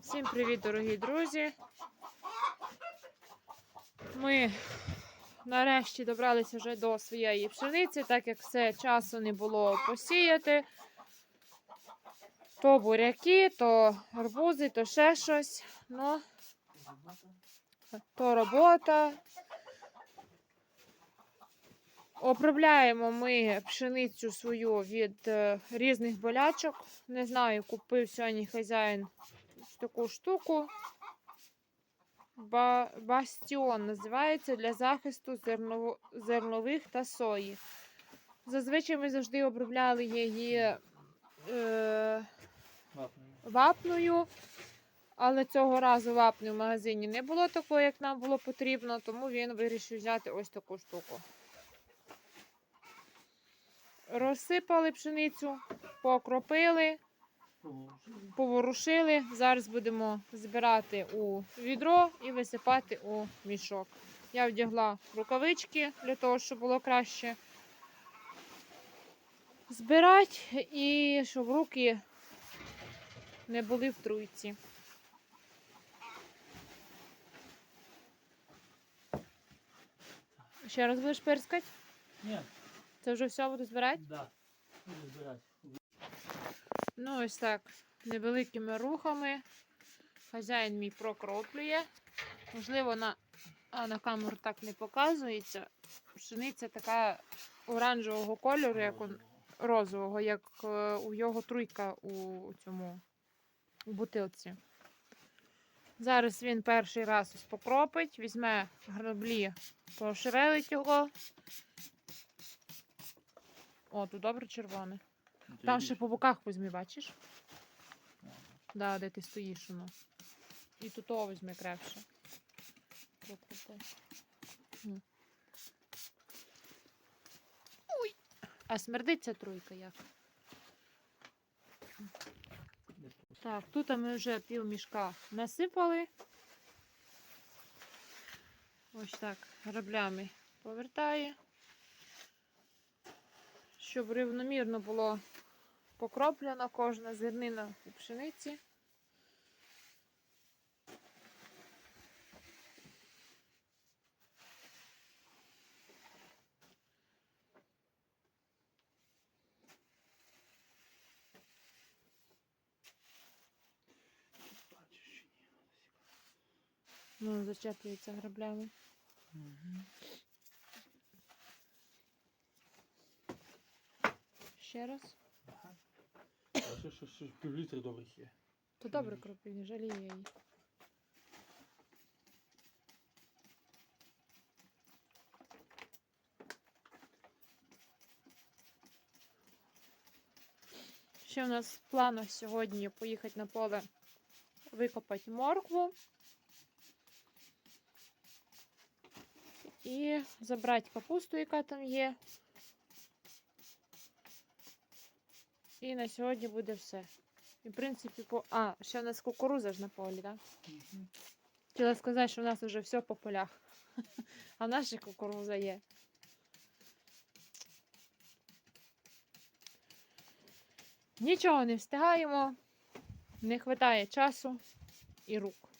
Всім привіт, дорогі друзі. Ми нарешті добралися вже до своєї пшениці, так як все часу не було посіяти. То буряки, то арбузи, то ще щось. Ну, то робота. Обробляємо ми пшеницю свою від е, різних болячок. Не знаю, купив сьогодні хазяїн ось таку штуку. Ба- Бастіон називається для захисту зерново- зернових та сої. Зазвичай ми завжди обробляли її е, вапною, але цього разу вапни в магазині не було такого, як нам було потрібно, тому він вирішив взяти ось таку штуку. Розсипали пшеницю, покропили, поворушили. Зараз будемо збирати у відро і висипати у мішок. Я вдягла рукавички для того, щоб було краще збирати і щоб руки не були в труйці. Ще раз будеш пирскати? Ні, Це вже все буду збирати? да. Буду збирати. Ну, ось так, невеликими рухами. Хазяїн мій прокроплює. Можливо, на, а, на камеру так не показується. Пшениця така оранжевого кольору, як он, розового, як е, у його труйка у цьому у бутилці. Зараз він перший раз ось покропить, візьме граблі, пошевелить його. О, тут добре червоне. Там ще по боках візьми, бачиш? Да, де ти стоїш воно. І тут того візьми крепше. Ой! А смердить ця труйка як? Так, тут ми вже пів мішка насипали. Ось так, граблями повертає. Щоб рівномірно було покроплена кожна зернина у пшениці. Ну, зачеплюється граблями. Ще раз. А ще, ще, ще пів добрих є. То добре кропив, не жаліє її. Ще в нас в планах сьогодні поїхати на поле викопати моркву і забрати капусту, яка там є. І на сьогодні буде все. І, в принципі, по. А, ще в нас кукуруза ж на полі, так? Хотіла сказати, що в нас вже все по полях. А в нас ще кукуруза є. Нічого не встигаємо, не вистачає часу і рук.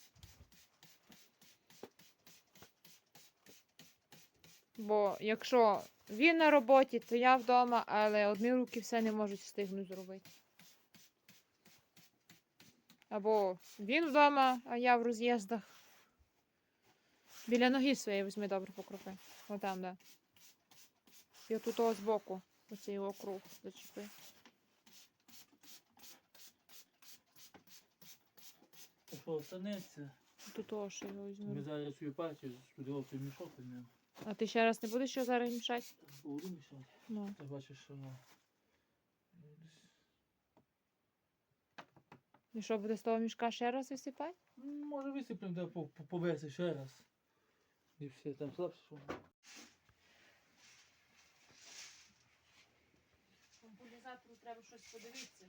Бо якщо він на роботі, то я вдома, але одні руки все не можуть встигнути зробити. Або він вдома, а я в роз'їздах. Біля ноги своєї візьми добре покропи. Отам, да. І отут того збоку, оцей округ зачепи. А що того, що його Ми візьму. зараз свою партію сподівав той мішок візьмемо. А ти ще раз не будеш його зараз мішати? Буду мішати. Ну. Ти бачиш, що ну. І що буде з того мішка ще раз висипати? м, Може висиплемо де по, по, по версі ще раз. І все, там слабше, що. Компулізатору треба щось подивитися.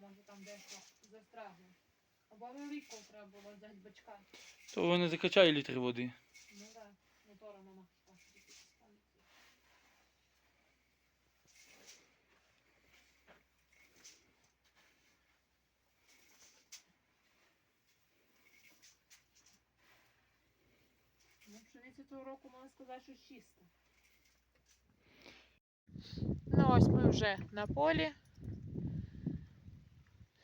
Може там дещо застрягло. Або великого треба було взяти бачка. То вони закачає літри води. Ну так, да. мотора мама. Ну, пшениця того сказати, що чиста. Ну ось ми вже на полі.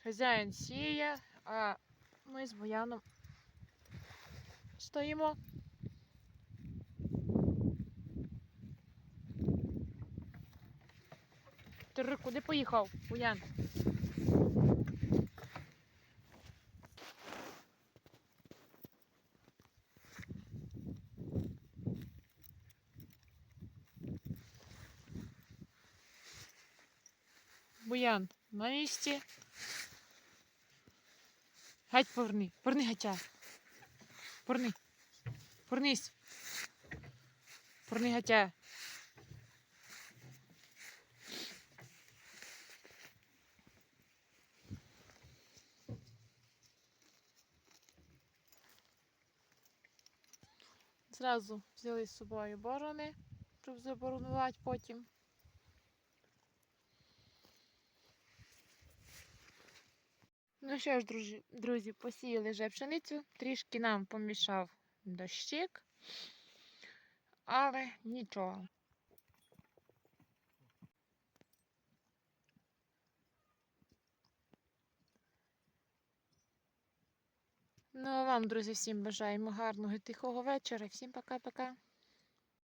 Хазяїн сіє, а ми з Бояном стоїмо. Ти куди поїхав, Боян? Буян, на місці. Геть поверни. Поверни гатя. Поверни. Повернись. Поверни гатя. Зразу взяли з собою борони, щоб заборонувати потім. Ну що ж, друзі, друзі, посіяли вже пшеницю, трішки нам помішав дощик, але нічого. Ну, а вам, друзі, всім бажаємо гарного і тихого вечора. Всім пока-пока.